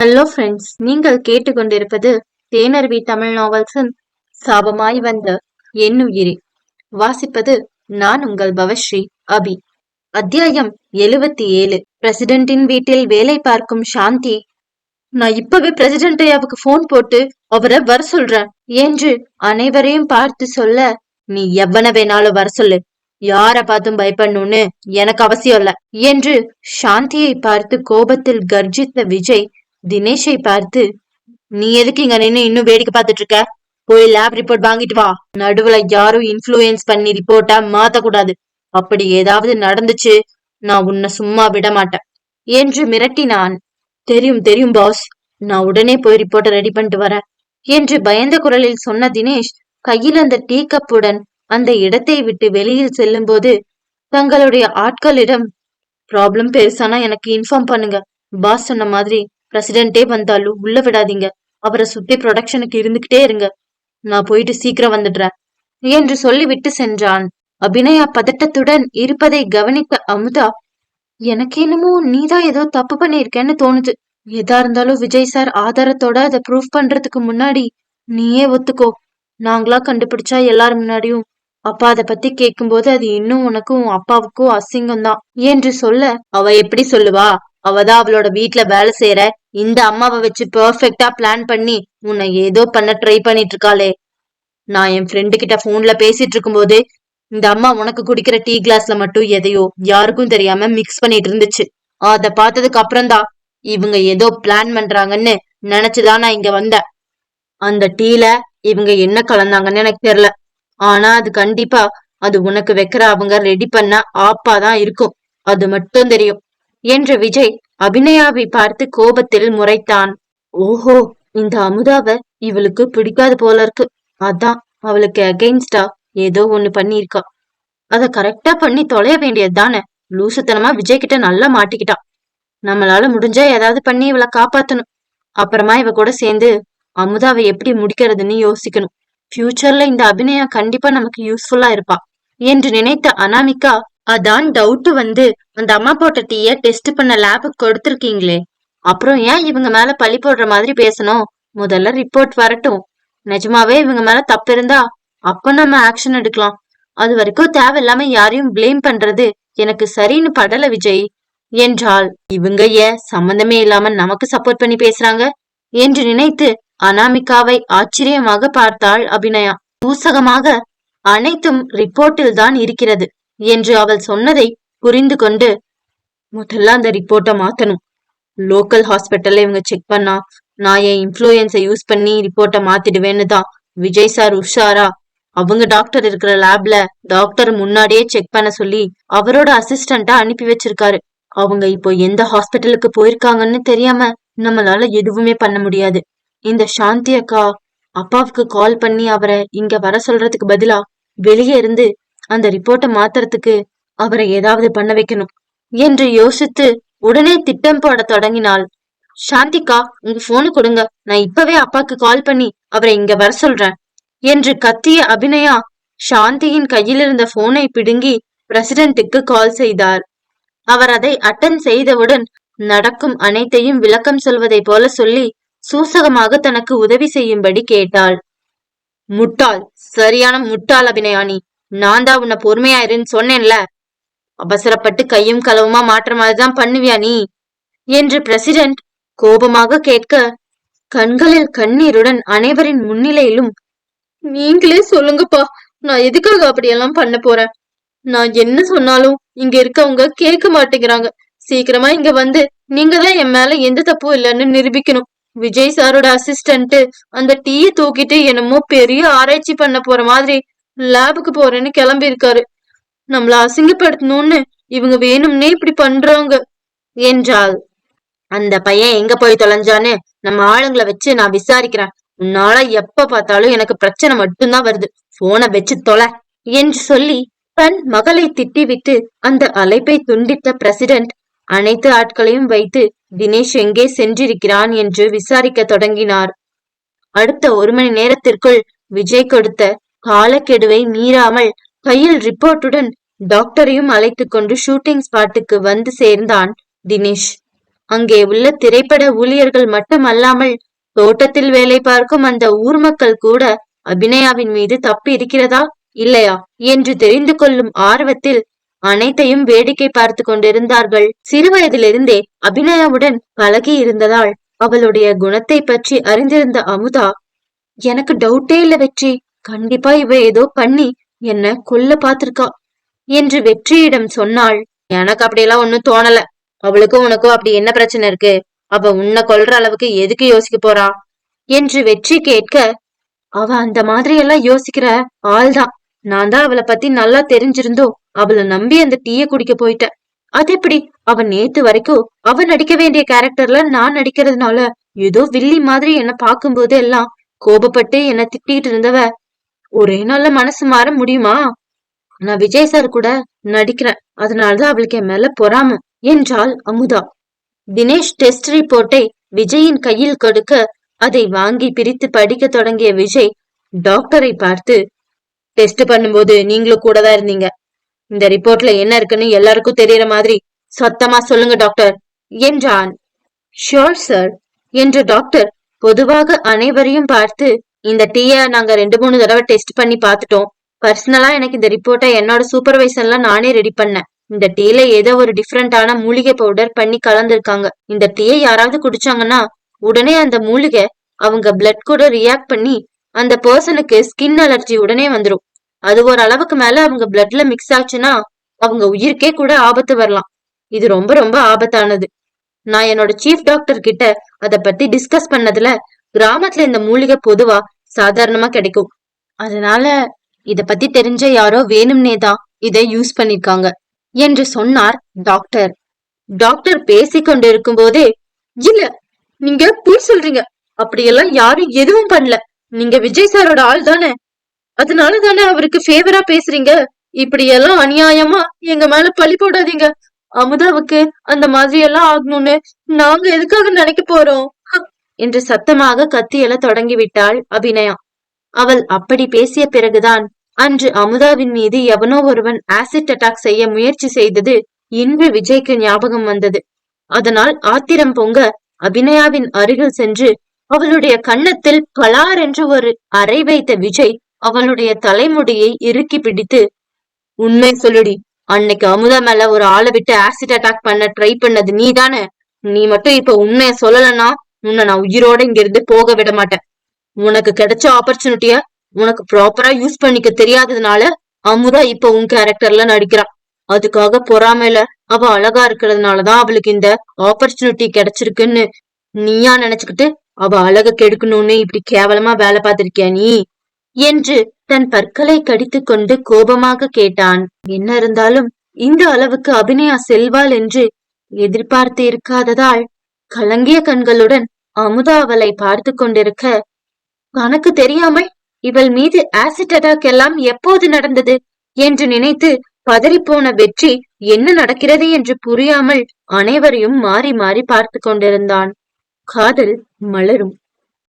Hello friends நீங்கள் கேட்டுக்கொண்டிருப்பது தேனருவி தமிழ் நாவல்ஸின் சாபமாய் வந்த எண்ணுயிரி வாசிப்பது நான் உங்கள் பவஸ்ரீ அபி. அத்தியாயம் எழுவத்தி ஏழு. பிரசிடென்டின் வீட்டில் வேலை பார்க்கும் சாந்தி நான் இப்பவே பிரசிடென்ட் ஐயாவுக்கு போன் போட்டு அவரை வர சொல்றேன். என்று அனைவரையும் பார்த்து சொல்ல நீ எவ்வன வேணாலும் வர சொல்லு. யார பார்த்தும் பயப்படணும்னு எனக்கு அவசியம் இல்ல. என்று சாந்தியை பார்த்து கோபத்தில் கர்ஜித்த விஜய் தினேஷை பார்த்து நீ எதுக்கு இங்க நின்னு இன்னும் வேடிக்கை பார்த்துட்டு இருக்க போய் லேப் ரிப்போர்ட் வாங்கிட்டு வா. நடுவுல யாரும் இன்ஃபுளுயன்ஸ் பண்ணி ரிப்போர்ட்டா மாத்த கூடாது அப்படி ஏதாவது நடந்துச்சு நான் உன்னை சும்மா விட மாட்டேன். என்று மிரட்டினான். தெரியும் தெரியும் பாஸ் நான் உடனே போய் ரிப்போர்ட்டை ரெடி பண்ணிட்டு வரேன். என்று பயந்த குரலில் சொன்ன தினேஷ் கையில் அந்த டீ கப்புடன் அந்த இடத்தை விட்டு வெளியில் செல்லும் போது தங்களுடைய ஆட்களிடம் ப்ராப்ளம் பெருசானா? எனக்கு இன்ஃபார்ம் பண்ணுங்க. பாஸ் சொன்ன மாதிரி பிரசிடென்ட்டே வந்தாலும் உள்ள விடாதீங்க. அவரை சுத்தி ப்ரொடக்ஷனுக்கு இருந்துகிட்டே இருங்க. நான் போயிட்டு சீக்கிரம் வந்துடுறேன். என்று சொல்லிவிட்டு சென்றான். அபிநயா பதட்டத்துடன் இருப்பதை கவனித்த அமுதா எனக்கு என்னமோ நீதான் ஏதோ தப்பு பண்ணிருக்கேன்னு தோணுது. எதா இருந்தாலும் விஜய் சார் ஆதாரத்தோட அதை ப்ரூஃப் பண்றதுக்கு முன்னாடி நீயே ஒத்துக்கோ. நாங்களா கண்டுபிடிச்சா எல்லாரும் முன்னாடியும். அப்பா அதை பத்தி கேக்கும்போது அது இன்னும் உனக்கும் அப்பாவுக்கும் அசிங்கம் தான் என்று சொல்ல அவ எப்படி சொல்லுவா? அவதான் அவளோட வீட்ல வேலை செய்யற இந்த அம்மாவை வச்சு பெர்ஃபெக்டா பிளான் பண்ணி உன்னை ஏதோ பண்ண ட்ரை பண்ணிட்டு இருக்காளே நான் என் ஃப்ரெண்டு கிட்ட போன்ல பேசிட்டு இருக்கும்போது இந்த அம்மா உனக்கு குடிக்கிற டீ கிளாஸ்ல மட்டும் எதையோ யாருக்கும் தெரியாம மிக்ஸ் பண்ணிட்டு இருந்துச்சு. அத பார்த்ததுக்கு அப்புறம்தான் இவங்க ஏதோ பிளான் பண்றாங்கன்னு நினைச்சுதான் நான் இங்க வந்தேன். அந்த டீல இவங்க என்ன கலந்தாங்கன்னு எனக்கு தெரியல. ஆனா அது கண்டிப்பா அது உனக்கு வைக்கிற அவங்க ரெடி பண்ண ஆப்பா தான் இருக்கும். அது மட்டும் தெரியும். என்று விஜய் அபிநயாவை பார்த்து கோபத்தில் முறைத்தான். ஓஹோ இந்த அமுதாவ இவளுக்கு பிடிக்காது போல இருக்கு அதான் அவளுக்கு அகெயின்ஸ்டா ஏதோ ஒண்ணு பண்ணிருக்கா அத கரெக்டா பண்ணி தொலைய வேண்டியது தானே லூசுத்தனமா விஜய் கிட்ட நல்லா மாட்டிக்கிட்டான் நம்மளால முடிஞ்சா ஏதாவது பண்ணி இவளை காப்பாத்தணும். அப்புறமா இவ கூட சேர்ந்து அமுதாவை எப்படி முடிக்கிறதுன்னு யோசிக்கணும். ஃபியூச்சர்ல இந்த அபிநயா கண்டிப்பா நமக்கு யூஸ்ஃபுல்லா இருப்பா. என்று நினைத்த அனாமிகா அதான் டவுட் வந்து அந்த அம்மா போட்ட டீய டெஸ்ட் பண்ண லேபுக்கு கொடுத்துருக்கீங்களே. அப்புறம் ஏன் இவங்க மேல பழி போடுற மாதிரி பேசணும்? முதல்ல ரிப்போர்ட் வரட்டும். நிஜமாவே இவங்க மேல தப்பு இருந்தா அப்ப நம்ம ஆக்ஷன் எடுக்கலாம். அது வரைக்கும் தேவையில்லாம யாரையும் பிளேம் பண்றது எனக்கு சரின்னு படல விஜய். என்றால் இவங்க ஏன் சம்பந்தமே இல்லாம நமக்கு சப்போர்ட் பண்ணி பேசுறாங்க? என்று நினைத்து அனாமிகாவை ஆச்சரியமாக பார்த்தாள் அபிநயா. பூசகமாக அனைத்தும் ரிப்போர்ட்டில் தான் இருக்கிறது. என்று அவள் சொன்னதை புரிந்து கொண்டு முதல்ல அந்த ரிப்போர்ட்டை மாத்தணும். லோக்கல் ஹாஸ்பிட்டல்ல இவங்க செக் பண்ணா நான் என் இன்ஃப்ளூயன்ஸை யூஸ் பண்ணி ரிப்போர்ட்டை மாத்திடுவேன்னு தான். விஜய் சார் உஷாரா? அவங்க டாக்டர் இருக்கிற லேப்ல டாக்டர் முன்னாடியே செக் பண்ண சொல்லி அவரோட அசிஸ்டண்டா அனுப்பி வச்சிருக்காரு. அவங்க இப்போ எந்த ஹாஸ்பிட்டலுக்கு போயிருக்காங்கன்னு தெரியாம நம்மளால எதுவுமே பண்ண முடியாது. இந்த சாந்தி அக்கா அப்பாவுக்கு கால் பண்ணி அவரை இங்க வர சொல்றதுக்கு பதிலா வெளியே இருந்து அந்த ரிப்போர்ட்டை மாத்துறதுக்கு அவரை ஏதாவது பண்ண வைக்கணும் என்று யோசித்து உடனே திட்டம் போட தொடங்கினாள். சாந்திக்கா உங்க போனு கொடுங்க. நான் இப்பவே அப்பாக்கு கால் பண்ணி அவரை இங்க வர சொல்றேன் என்று கத்திய அபிநயா சாந்தியின் கையில் இருந்த போனை பிடுங்கி பிரசிடென்ட்டுக்கு கால் செய்தார். அவர் அதை அட்டன் செய்தவுடன் நடக்கும் அனைத்தையும் விளக்கம் சொல்வதை போல சொல்லி சூசகமாக தனக்கு உதவி செய்யும்படி கேட்டாள். முட்டாள் சரியான முட்டாள் அபிநயானி நான் தான் உன்னை பொறுமையாயிருன்னு சொன்னேன்ல. அவசரப்பட்டு கையும் களவுமா மாற்ற மாதிரிதான் பண்ணுவியா நீ? என்று பிரசிடென்ட் கோபமாக கேட்க கண்களில் கண்ணீருடன் அனைவரின் முன்னிலையிலும் நீங்களே சொல்லுங்கப்பா நான் எதுக்காக அப்படியெல்லாம் பண்ண போறேன்? நான் என்ன சொன்னாலும் இங்க இருக்கவங்க கேட்க மாட்டேங்கிறாங்க. சீக்கிரமா இங்க வந்து நீங்க தான் என் மேல எந்த தப்பும் இல்லைன்னு நிரூபிக்கணும். விஜய் சாரோட அசிஸ்டன்ட் அந்த டீயை தூக்கிட்டு என்னமோ பெரிய ஆராய்ச்சி பண்ண போற மாதிரி லேபுக்கு போறேன்னு கிளம்பி இருக்காரு நம்மள அசிங்கப்படுத்தணும்னு இவங்க வேணும்னே இப்படி பண்றாங்க என்றாள். அந்த பையன் எங்க போய் தொலைஞ்சான்னு நம்ம ஆளுங்களை வச்சு நான் விசாரிக்கிறேன். உன்னால எப்ப பார்த்தாலும் எனக்கு பிரச்சனை மட்டும்தான் வருது. போனை வச்சு தொலை என்று சொல்லி தன் மகளை திட்டிவிட்டு அந்த அழைப்பை துண்டித்த பிரசிடென்ட் அனைத்து ஆட்களையும் வைத்து தினேஷ் எங்கே சென்றிருக்கிறான் என்று விசாரிக்க தொடங்கினார். அடுத்த ஒரு மணி நேரத்திற்குள் விஜய் கொடுத்த காலக்கெடுவை மீறாமல் கையில் ரிப்போர்ட்டுடன் டாக்டரையும் அழைத்து கொண்டு ஷூட்டிங் ஸ்பாட்டுக்கு வந்து சேர்ந்தான் தினேஷ். அங்கே உள்ள திரைப்பட ஊழியர்கள் மட்டுமல்லாமல் தோட்டத்தில் வேலை பார்க்கும் அந்த ஊர் மக்கள் கூட அபிநயாவின் மீது தப்பு இருக்கிறதா இல்லையா என்று தெரிந்து கொள்ளும் ஆர்வத்தில் அனைத்தையும் வேடிக்கை பார்த்து கொண்டிருந்தார்கள். சிறுவயதிலிருந்தே அபிநயாவுடன் பழகி இருந்ததால் அவளுடைய குணத்தை பற்றி அறிந்திருந்த அமுதா எனக்கு டவுட்டே இல்ல வெற்றி. கண்டிப்பா இவ ஏதோ பண்ணி என்ன கொல்ல பாத்திருக்கா என்று வெற்றியிடம் சொன்னாள். எனக்கு அப்படியெல்லாம் ஒண்ணும் தோணல. அவளுக்கும் உனக்கும் அப்படி என்ன பிரச்சனை இருக்கு? அவ உன்னை கொல்ற அளவுக்கு எதுக்கு யோசிக்க போறா? என்று வெற்றி கேட்க அவ அந்த மாதிரி எல்லாம் யோசிக்கிற ஆள்தான் நான் தான் அவளை பத்தி நல்லா தெரிஞ்சிருந்தோ அவளை நம்பி அந்த டீய குடிக்க போயிட்டேன். அது எப்படி? அவ நேத்து வரைக்கும் அவ நடிக்க வேண்டிய கேரக்டர்ல நான் நடிக்கிறதுனால ஏதோ வில்லி மாதிரி என்ன பார்க்கும்போது எல்லாம் கோபப்பட்டு என்ன திட்டிட்டு இருந்தவ ஒரே நாள்ல மனசு மாற முடியுமா? நான் விஜய் சார் கூட நடிக்கிறேன். அதனாலதான் அவளுக்கு என் மேல பொறாம. என்றாள் அமுதா. தினேஷ் டெஸ்ட் ரிப்போர்ட்டை விஜயின் கையில் கொடுக்க அதை வாங்கி பிரித்து படிக்க தொடங்கிய விஜய் டாக்டரை பார்த்து டெஸ்ட் பண்ணும்போது நீங்களும் கூட தான் இருந்தீங்க. இந்த ரிப்போர்ட்ல என்ன இருக்குன்னு எல்லாருக்கும் தெரியற மாதிரி சத்தமா சொல்லுங்க டாக்டர் என்றான். ஷோர் சார் என்ற டாக்டர் பொதுவாக அனைவரையும் பார்த்து இந்த டீய நாங்க ரெண்டு மூணு தடவை டெஸ்ட் பண்ணி பார்த்துட்டோம். பர்சனலா எனக்கு இந்த ரிப்போர்ட்டை என்னோட சூப்பர்வைசர்ல நானே ரெடி பண்ணேன். இந்த டீல ஏதோ ஒரு டிஃப்ரெண்டான மூலிகை பவுடர் பண்ணி கலந்துருக்காங்க. இந்த டீயை யாராவது குடிச்சாங்கன்னா உடனே அந்த மூலிகை அவங்க பிளட் கூட ரியாக்ட் பண்ணி அந்த பர்சனுக்கு ஸ்கின் அலர்ஜி உடனே வந்துடும் அது ஒரு அளவுக்கு மேல அவங்க பிளட்ல மிக்ஸ் ஆச்சுன்னா அவங்க உயிருக்கே கூட ஆபத்து வரலாம். இது ரொம்ப ரொம்ப ஆபத்தானது. நான் என்னோட சீஃப் டாக்டர் கிட்ட அதை பத்தி டிஸ்கஸ் பண்ணதுல கிராமத்துல இந்த மூலிகை பொதுவா சாதாரணமா கிடைக்கும். அதனால இத பத்தி தெரிஞ்ச யாரோ வேணும்னே தான் இதை யூஸ் பண்ணிருக்காங்க என்று சொன்னார் டாக்டர். டாக்டர் பேசிக்கொண்டு இருக்கும் போதே இல்ல நீங்க பொய் சொல்றீங்க. அப்படியெல்லாம் யாரும் எதுவும் பண்ணல. நீங்க விஜய் சாரோட ஆள் தானே. அதனால தானே அவருக்கு ஃபேவரா பேசுறீங்க. இப்படி எல்லாம் அநியாயமா எங்க மேல பழி போடாதீங்க. அமுதாவுக்கு அந்த மாதிரி எல்லாம் ஆகணும்னு நாங்க எதுக்காக நினைக்க போறோம்? என்று சத்தமாக கத்தியல தொடங்கி விட்டாள் அபிநயா. அவள் அப்படி பேசிய பிறகுதான் அன்று அமுதாவின் மீது எவனோ ஒருவன் ஆசிட் அட்டாக் செய்ய முயற்சி செய்தது இன்று விஜய்க்கு ஞாபகம் வந்தது. அதனால் ஆத்திரம் பொங்க அபிநயாவின் அருகில் சென்று அவளுடைய கன்னத்தில் பலார் என்று ஒரு அறை வைத்த விஜய் அவளுடைய தலைமுடியை இறுக்கி பிடித்து உண்மை சொல்லுடி அன்னைக்கு அமுதா மேல ஒரு ஆளை விட்டு ஆசிட் அட்டாக் பண்ண ட்ரை பண்ணது நீ தானே நீ மட்டும் இப்ப உண்மைய சொல்லலன்னா உன்னை நான் உயிரோட இங்க இருந்து போக விட மாட்டேன். உனக்கு கிடைச்ச ஆப்பர்ச்சுனிட்டிய உனக்கு ப்ராப்பரா யூஸ் பண்ணிக்க தெரியாததுனால அமுதா இப்ப உன் கேரக்டர்ல நடிக்கிறான். அதுக்காக பொறாமையில அவ அழகா இருக்கிறதுனாலதான் அவளுக்கு இந்த ஆப்பர்ச்சுனிட்டி கிடைச்சிருக்குன்னு நீயா நினைச்சுக்கிட்டு அவ அழக கெடுக்கணும்னு இப்படி கேவலமா வேலை பார்த்திருக்கியா நீ? என்று தன் பற்களை கடித்துக் கொண்டு கோபமாக கேட்டான். என்ன இருந்தாலும் இந்த அளவுக்கு அபிநயா செல்வாள் என்று எதிர்பார்த்து இருக்காததால் கலங்கிய கண்களுடன் அமுதா அவளை பார்த்து கொண்டிருக்க தனக்கு தெரியாமல் இவள் மீது ஆசிட் அட்டாக் எல்லாம் எப்போது நடந்தது? என்று நினைத்து பதறிப்போன வெற்றி என்ன நடக்கிறது? என்று புரியாமல் அனைவரையும் மாறி மாறி பார்த்து கொண்டிருந்தான். காதல் மலரும்.